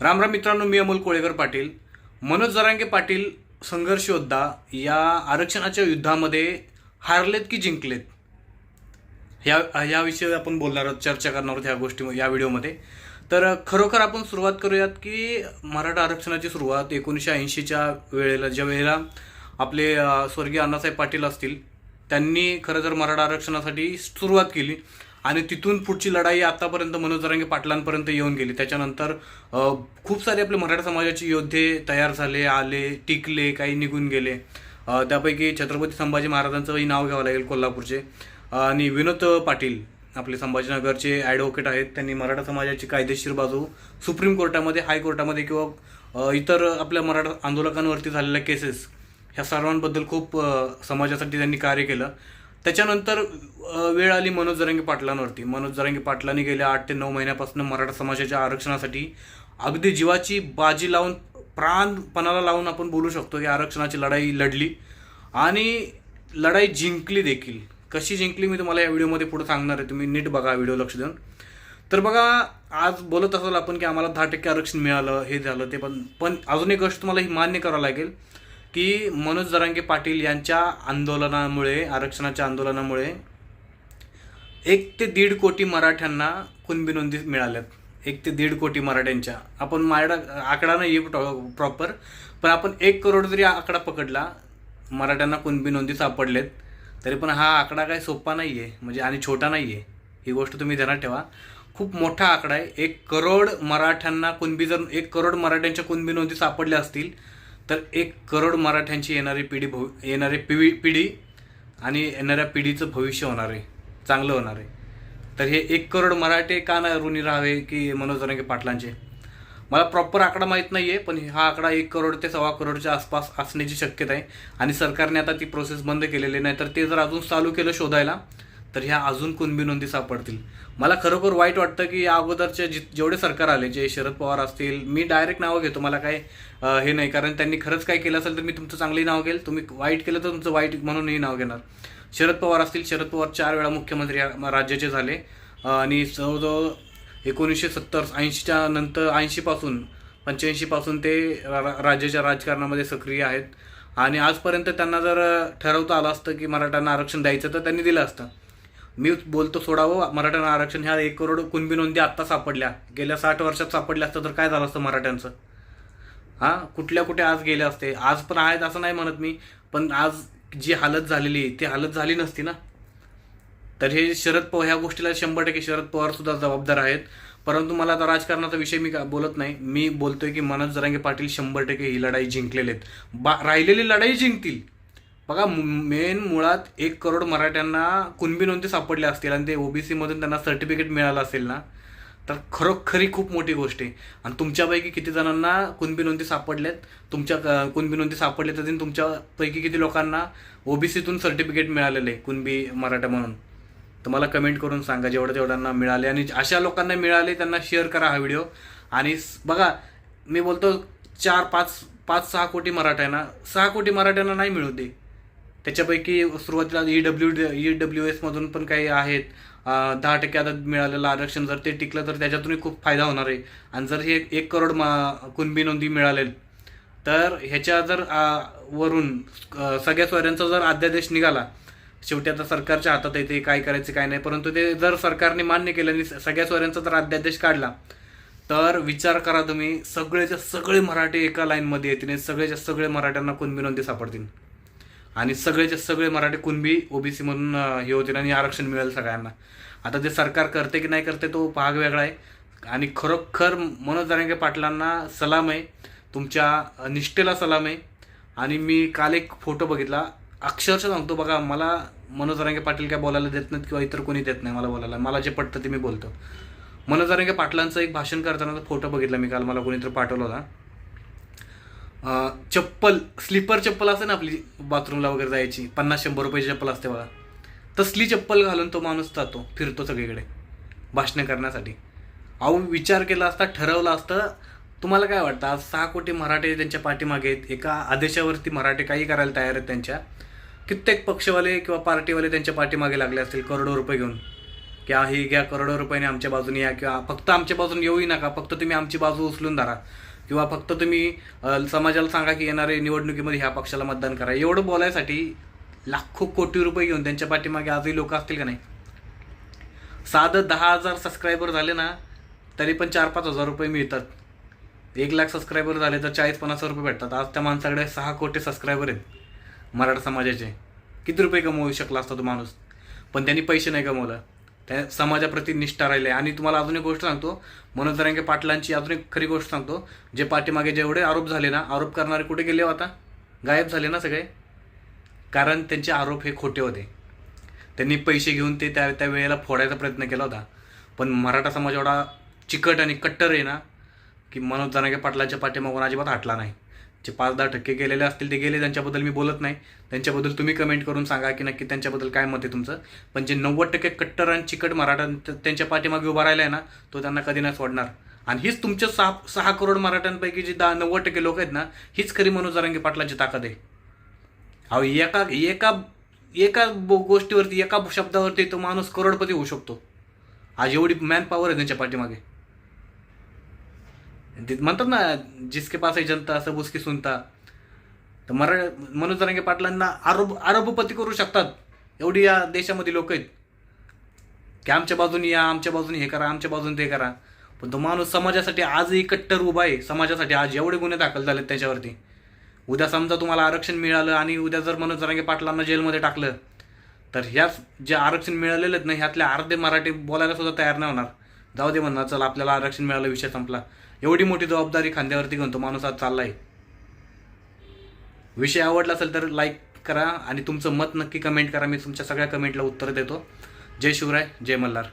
राम राम मित्रांनो मी अमोल कोळेकर पाटील. मनोज जरांगे पाटील संघर्ष योद्धा या आरक्षणाच्या युद्धामध्ये हारलेत की जिंकलेत? ह्या विषयी आपण बोलणार आहोत चर्चा करणार आहोत ह्या गोष्टी या व्हिडिओमध्ये. तर खरोखर आपण सुरुवात करूयात की मराठा आरक्षणाची सुरुवात एकोणीसशे ऐंशीच्या वेळेला ज्या वेळेला आपले स्वर्गीय अण्णासाहेब पाटील असतील त्यांनी खरं तर मराठा आरक्षणासाठी सुरुवात केली. आणि तिथून पुढची लढाई आतापर्यंत मनोज जरांगे पाटलांपर्यंत येऊन गेली. त्याच्यानंतर खूप सारे आपले मराठा समाजाचे योद्धे तयार झाले आले टिकले काही निघून गेले. त्यापैकी छत्रपती संभाजी महाराजांचंही नाव घ्यावं लागेल कोल्हापूरचे. आणि विनोद पाटील आपले संभाजीनगरचे ॲडव्होकेट आहेत. त्यांनी मराठा समाजाची कायदेशीर बाजू सुप्रीम कोर्टामध्ये हायकोर्टामध्ये किंवा इतर आपल्या मराठा आंदोलकांवरती झालेल्या केसेस ह्या सर्वांबद्दल खूप समाजासाठी त्यांनी कार्य केलं. त्याच्यानंतर वेळ आली मनोज जरांगे पाटलांवरती. मनोज जरांगे पाटलांनी गेल्या आठ ते नऊ महिन्यापासून मराठा समाजाच्या आरक्षणासाठी अगदी जीवाची बाजी लावून प्राणपणाला लावून आपण बोलू शकतो की आरक्षणाची लढाई लढली. आणि लढाई जिंकली देखील. कशी जिंकली मी तुम्हाला या व्हिडिओमध्ये पुढे सांगणार आहे. तुम्ही नीट बघा व्हिडिओ लक्ष देऊन. तर बघा आज बोलत असाल आपण की आम्हाला दहा टक्के आरक्षण मिळालं हे झालं ते पण. पण अजून एक गोष्ट तुम्हाला ही मान्य करावं लागेल. की मनोज जरांगे पाटील यांच्या आंदोलनामुळे आरक्षणाच्या आंदोलनामुळे एक ते दीड कोटी मराठ्यांना कुणबी नोंदी मिळाल्यात. एक ते दीड कोटी मराठ्यांच्या. आपण मायडा आकडा नाही आहे प्रॉपर पण आपण एक करोड जरी आकडा पकडला मराठ्यांना कुणबी नोंदी सापडलेत तरी पण हा आकडा काही सोपा नाही आहे म्हणजे आणि छोटा नाही आहे ही गोष्ट तुम्ही ध्यानात ठेवा. खूप मोठा आकडा आहे. एक करोड मराठ्यांना कुणबी जर एक करोड मराठ्यांच्या कुणबी नोंदी सापडल्या असतील तर एक करोड मराठ्यांची येणारी पिढी भव येणारी पिढी पिढी आणि येणाऱ्या पिढीचं भविष्य होणार आहे. चांगलं होणार आहे. तर हे एक करोड मराठे का ना ऋणी राहावे की मनोज रंगे पाटलांचे? मला प्रॉपर आकडा माहीत नाही आहे पण हा आकडा एक करोड ते सव्वा करोडच्या आसपास असण्याची शक्यता आहे. आणि सरकारने आता ती प्रोसेस बंद केलेली नाही तर ते जर अजून चालू केलं शोधायला तर ह्या अजून कुणबी नोंदी सापडतील. मला खरोखर वाईट वाटतं की या अगोदरचे जि जेवढे सरकार आले जे शरद पवार असतील मी डायरेक्ट नावं घेतो मला काय हे नाही. कारण त्यांनी खरंच काय केलं असेल तर मी तुमचं चांगलंही नाव घेईल. तुम्ही वाईट केलं तर तुमचं वाईट म्हणूनही नाव घेणार. शरद पवार असतील शरद पवार चार वेळा मुख्यमंत्री या राज्याचे झाले. आणि जवळजवळ एकोणीसशे सत्तर ऐंशीच्या नंतर ऐंशीपासून पंच्याऐंशीपासून ते रा राज्याच्या राजकारणामध्ये सक्रिय आहेत. आणि आजपर्यंत त्यांना जर ठरवता आलं असतं की मराठ्यांना आरक्षण द्यायचं तर त्यांनी दिलं असतं. मी बोलतो सोडावं हो, मराठ्यांना आरक्षण. ह्या एक करोड कुणबी नोंदी आत्ता सापडल्या. गेल्या साठ वर्षात सापडल्या असतं तर काय झालं असतं मराठ्यांचं? हां? कुठल्या कुठे आज गेले असते? आज पण आहेत असं नाही म्हणत मी. पण आज जी हालत झालेली आहे ती हालत झाली नसती ना. तर हे शरद पवार ह्या गोष्टीला शंभर टक्के शरद पवार सुद्धा जबाबदार आहेत. परंतु मला आता राजकारणाचा विषय मी का बोलत नाही. मी बोलतोय की मनोज जरांगे पाटील शंभर टक्के ही लढाई जिंकलेले आहेत. बा राहिलेली लढाई जिंकतील. बघा मेन मुळात एक करोड मराठ्यांना कुणबी नोंदी सापडल्या असतील आणि ते ओबीसीमधून त्यांना सर्टिफिकेट मिळालं असेल ना तर खरोखरी खूप मोठी गोष्ट आहे. आणि तुमच्यापैकी किती जणांना कुणबी नोंदी सापडल्यात? तुमच्या कुणबी नोंदी सापडल्या तर तुमच्यापैकी किती लोकांना ओबीसीतून सर्टिफिकेट मिळालेलं आहे कुणबी मराठा म्हणून? तर मला कमेंट करून सांगा जेवढ्या जेवढ्यांना मिळाले आणि अशा लोकांना मिळाले त्यांना शेअर करा हा व्हिडिओ आणि बघा मी बोलतो चार पाच पाच सहा कोटी मराठ्यांना सहा कोटी मराठ्यांना नाही मिळू दे. त्याच्यापैकी सुरुवातीला ई डब्ल्यू ई डब्ल्यू एसमधून पण काही आहेत. दहा टक्के आता मिळालेलं आरक्षण जर ते टिकलं तर त्याच्यातूनही खूप फायदा होणार आहे. आणि जर हे एक करोड मा कुणबी नोंदी मिळालेल तर ह्याच्या जर वरून सगळ्या सोयऱ्यांचा जर अध्यादेश निघाला शेवटी आता सरकारच्या हातात येते काय करायचं काय नाही परंतु ते जर सरकारने मान्य केलं आणि सगळ्या सोयऱ्यांचा जर अध्यादेश काढला तर विचार करा तुम्ही सगळेच्या सगळे मराठी एका लाईनमध्ये येतील आणि सगळेच्या सगळे मराठ्यांना कुणबी नोंदी सापडतील. आणि सगळेचे सगळे मराठी कुणबी ओबीसी म्हणून अं, हे होतील आणि आरक्षण मिळेल सगळ्यांना. आता ते सरकार करते की नाही करते तो भाग वेगळा आहे. आणि खरोखर मनोज जरांगे पाटलांना सलाम आहे. तुमच्या निष्ठेला सलाम आहे. आणि मी काल एक फोटो बघितला. अक्षरशः सांगतो बघा मला मनोज जरांगे पाटील काय बोलायला देत नाहीत किंवा इतर कोणी देत नाही मला बोलायला. मला जे पटतं ते मी बोलतो. मनोज जरांगे पाटलांचं एक भाषण करताना फोटो बघितला मी काल मला कोणीतरी पाठवला होता. चप्पल स्लीपर चप्पल असते ना आपली बाथरूमला वगैरे जायची. पन्नास शंभर रुपयाची चप्पल असते बघा. तसली चप्पल घालून तो माणूस जातो फिरतो सगळीकडे भाषणं करण्यासाठी. अहो विचार केला असता ठरवलं असतं तुम्हाला काय वाटतं? आज सहा कोटी मराठे त्यांच्या पाठीमागे आहेत. एका आदेशावरती मराठे काही करायला तयार आहेत त्यांच्या? कित्येक पक्षवाले किंवा पार्टीवाले त्यांच्या पाठीमागे लागले असतील करोडो रुपये घेऊन. की हे घ्या करोडो रुपयाने आमच्या बाजूने या किंवा फक्त आमच्या बाजूने येऊही नका फक्त तुम्ही आमची बाजू उचलून धरा. किंवा फक्त तुम्ही समाजाला सांगा की येणारे निवडणुकीमध्ये ह्या पक्षाला मतदान करा. एवढं बोलायसाठी लाखो कोटी रुपये घेऊन त्यांच्या पाठीमागे आजही लोक असतील का नाही? साधं दहा हजार सबस्क्रायबर झाले ना तरी पण चार पाच हजार रुपये मिळतात. एक लाख सबस्क्रायबर झाले तर चाळीस पन्नास हजार रुपये भेटतात. आज त्या माणसाकडे सहा कोटी सबस्क्रायबर आहेत मराठा समाजाचे. किती रुपये कमवू शकला असता तो माणूस? पण त्यांनी पैसे नाही कमवलं. त्या समाजाप्रती निष्ठा राहिले आणि तुम्हाला अजून एक गोष्ट सांगतो. मनोज जरांगे पाटलांची अजून एक खरी गोष्ट सांगतो. जे पाठीमागे जेवढे आरोप झाले ना आरोप करणारे कुठे गेले हो आता? गायब झाले ना सगळे? कारण त्यांचे आरोप हे खोटे होते. त्यांनी पैसे घेऊन ते त्या त्या वेळेला फोडायचा प्रयत्न केला होता. पण मराठा समाज एवढा चिकट आणि कट्टर आहे ना की मनोज जनागे पाटलाच्या पाठीमागून अजिबात हटला नाही. जे पाच दहा टक्के गेलेले असतील ते गेले त्यांच्याबद्दल मी बोलत नाही. त्यांच्याबद्दल तुम्ही कमेंट करून सांगा की नक्की त्यांच्याबद्दल काय मत आहे तुमचं. पण जे नव्वद टक्के कट्टर आणि चिकट मराठा त्यांच्या पाठीमागे उभा राहिला आहे ना तो त्यांना कधी नाही सोडणार. आणि हीच तुमच्या सहा सहा करोड मराठ्यांपैकी जी दहा नव्वद टक्के लोक आहेत ना हीच खरी मनोज जरांगे पाटलाची ताकद आहे. अहो एका एका एका बो- गोष्टीवरती एका शब्दावरती तो माणूस करोडपती होऊ शकतो. आज एवढी मॅन पॉवर आहे त्यांच्या पाठीमागे. म्हणतात ना जिसके पास आहे जनता सब उसकी सुनता. तर मरा मनोज जरांगे पाटलांना आरोप आरोपपती करू शकतात. एवढी या देशामध्ये लोक आहेत. की आमच्या बाजूने या आमच्या बाजूने हे करा आमच्या बाजूने ते करा. पण तो माणूस समाजासाठी आजही कट्टर उभा आहे. समाजासाठी आज एवढे गुन्हे दाखल झालेत त्याच्यावरती. उद्या समजा तुम्हाला आरक्षण मिळालं आणि उद्या जर मनोज जरांगे पाटलांना जेलमध्ये टाकलं तर ह्याच जे आरक्षण मिळालेलं आहेत ना ह्यातले अर्धे मराठी बोलायला सुद्धा तयार नाही होणार. जाऊ दे म्हणणार चल आपल्याला आरक्षण मिळालं विषय संपला. एवढी मोठी जबाबदारी खांद्यावरती घेऊन तो माणूस आज चालला आहे विषय आवडला असेल तर लाईक करा आणि तुमचं मत नक्की कमेंट करा. मी तुमच्या सगळ्या कमेंटला उत्तर देतो. जय शिवराय जय मल्हार.